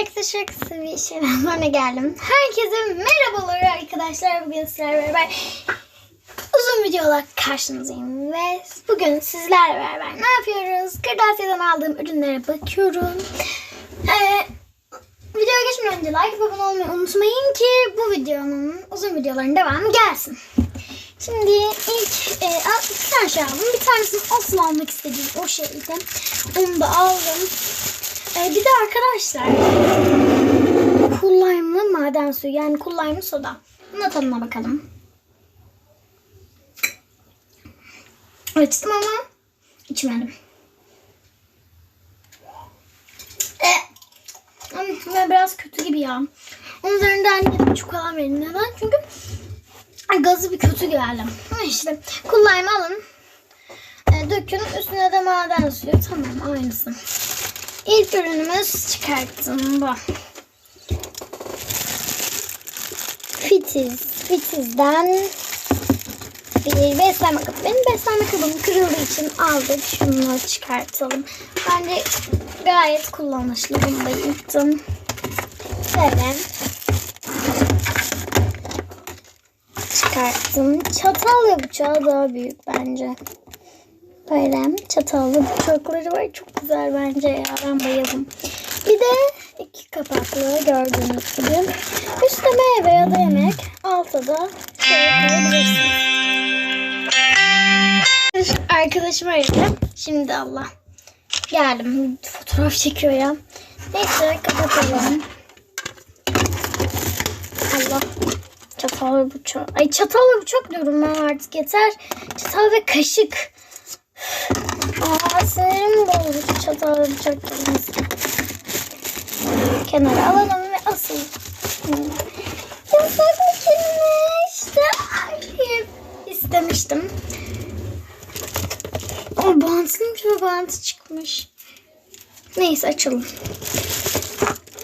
arkadaşlar kısa bir şeyden sonra geldim. Herkese merhabalar arkadaşlar. Bugün sizlerle beraber uzun videolar karşınızdayım. Ve bugün sizlerle beraber ne yapıyoruz? Kırtasiye'den aldığım ürünlere bakıyorum. Ee, videoya geçmeden önce like ve abone olmayı unutmayın ki bu videonun uzun videoların devamı gelsin. Şimdi ilk e, iki tane şey aldım. Bir tanesini asıl almak istediğim o şeydi. Onu da aldım. E, bir de arkadaşlar kullanımlı maden suyu yani kullanımlı soda. Bunun tadına bakalım. Açtım ama içmedim. Ve biraz kötü gibi ya. Onun üzerinden anne çikolata verin. Neden? Çünkü gazı bir kötü geldi. İşte kullanımı alın. E, dökün üstüne de maden suyu. Tamam aynısı. İlk ürünümüz çıkarttım bu. Fitiz. Fitiz'den bir beslenme kabı. Benim beslenme kabım kırıldığı için aldık. Şunu çıkartalım. Bence gayet kullanışlı. Bunu da yıktım. Böyle. Çıkarttım. Çatal ve bıçağı daha büyük bence. Böyle çatallı bıçakları var. Çok güzel bence ya. Ben bayıldım. Bir de iki kapaklı gördüğünüz gibi. Üstte meyve ya da yemek. Altta da şey koyabilirsiniz. Arkadaşım aradı. Şimdi Allah. Geldim. Fotoğraf çekiyor ya. Neyse kapatalım. Allah. Çatal ve bıçak. Ay çatal ve bıçak diyorum ben artık yeter. Çatal ve kaşık. Aa sinirim bozuldu çatal ve bıçak kelimesi. Kenara alalım ve asıl. Yasak kelime işte. İstemiştim. O bantlıymış ve bantı çıkmış. Neyse açalım.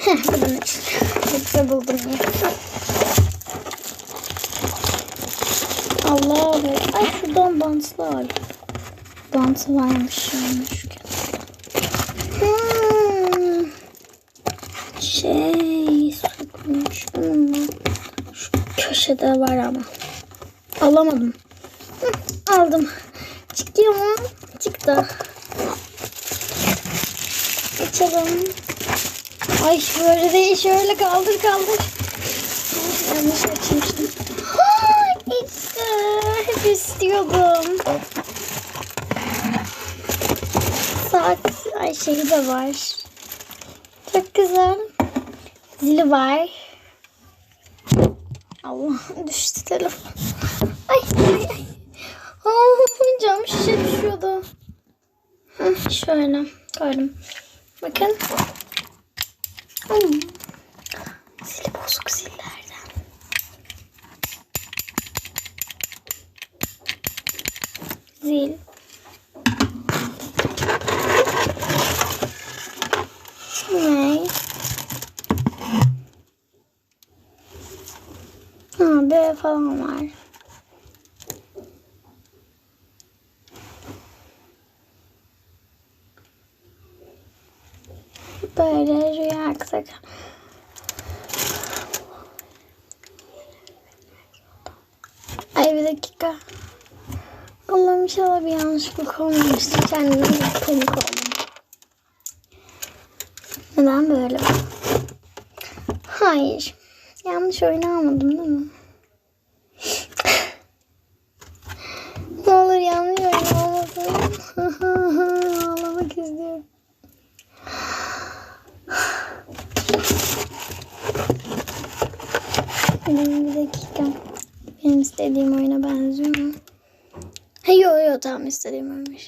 Heh, buradan açalım. Yoksa buldum ya. Allah be. Ay şuradan bantlı al. Bantı varmış şu Hmm. Şey sokmuş. Hmm. Şu köşede var ama. Alamadım. Hı, aldım. Çıkıyor mu? Çıktı. Açalım. Ay böyle değil. Şöyle kaldır kaldır. Yanlış açmıştım. Ay, işte. Hep istiyordum. Saat ay şeyi de var. Çok güzel. Zili var. Allah düştü telefon. Ay ay ay. Aa, cam şişe düşüyordu. Şöyle koydum. Bakın. Hmm. Zili bozuk zillerden. Zil. Ne? Böyle falan var. Böyle rüya aksak. Ay bir dakika. Allah'ım inşallah bir yanlışlık olmamıştır. Kendime bir panik oldum. Neden böyle? Hayır. Yanlış oyunu almadım değil mi? ne olur yanlış oyun olmasın. Ağlamak istiyorum. Benim bir dakika. Benim istediğim oyuna benziyor mu? Ha yo yo tamam istediğim oymuş.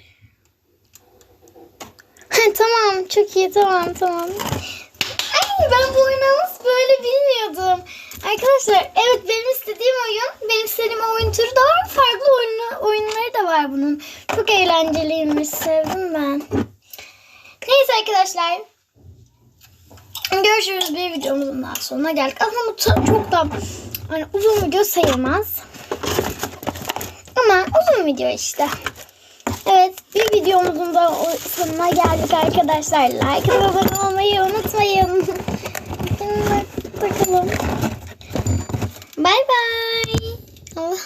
Ha tamam çok iyi tamam tamam. Ay ben bu oyunu nasıl böyle bilmiyordum. Arkadaşlar evet benim istediğim oyun, benim istediğim oyun türü de var. Farklı oyunu, oyunları da var bunun. Çok eğlenceliymiş sevdim ben. Neyse arkadaşlar. Görüşürüz bir videomuzun daha sonuna geldik. Aslında çok da hani uzun video sayılmaz. Ama uzun video işte. Evet bir videomuzun da sonuna geldik arkadaşlar. Like ve abone olmayı unutmayın. Bakalım. Bay bay. Allah.